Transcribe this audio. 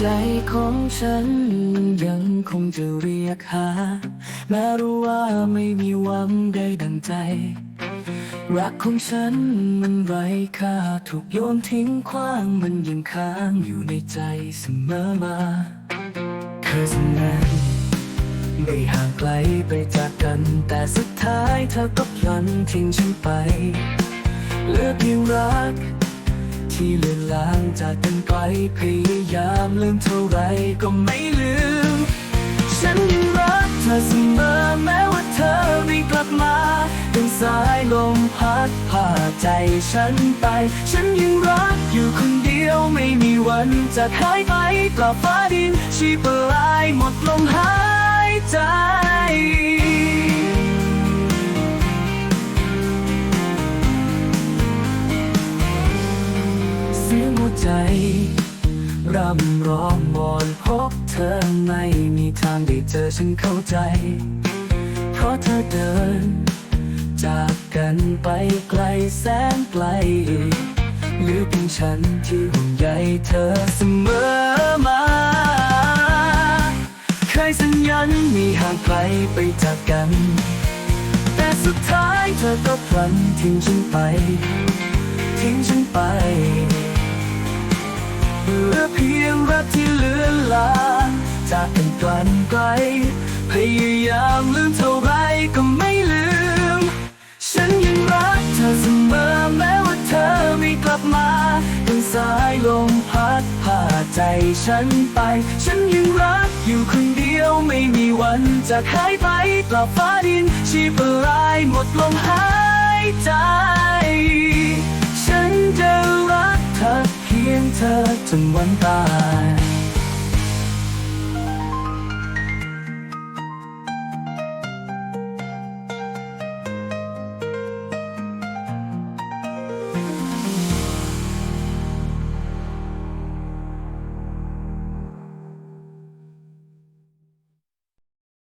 ใจของฉันยังคงจะเรียกหา แม้รู้ว่าไม่มีหวังได้ดังใจ รักของฉันมันไร้ค่าถูกโยนทิ้งขว้างมันยังค้างอยู่ในใจเสมอมาเคยสัญญาไม่ห่างไกลไปจากกัน แต่สุดท้ายเธอก็พลันทิ้งฉันไปเหลือเพียงรัก ที่เลือนลางจากกันไกลพยายามลืมเท่าไรก็ไม่ลืม ฉันยังรักเธอเสมอแม้ว่าเธอไม่กลับมา เป็นสายลมพัดพาใจฉันไป ฉันยังรักอยู่คนเดียวไม่มีวันจะหายไปกลับฟ้าดินชีพลายหมดลม เสียงหัวใจรำร้องวอนพบเธอไม่มีทางได้เจอฉันเข้าใจ เพราะเธอเดิน จากกันไปไกลแสนไกล หรือเพียงฉันที่ห่วงใยเธอเสมอมา เคยสัญญามีห่างไกลไปจากกัน แต่สุดท้ายเธอก็พลันทิ้งฉันไป ทิ้งฉันไป เหลือเพียงรักที่เลือนลางจากกันกลันไกลพยายามลืมเท่าไรก็ไม่ลืม ฉันยังรักเธอเสมอแม้ว่าเธอไม่กลับมาเป็นสายลมพัดพาใจฉันไป ฉันยังรักอยู่คนเดียวไม่มีวันจะหายไปกลับฟ้าดินชีพลายหมด เธอจนวันตาย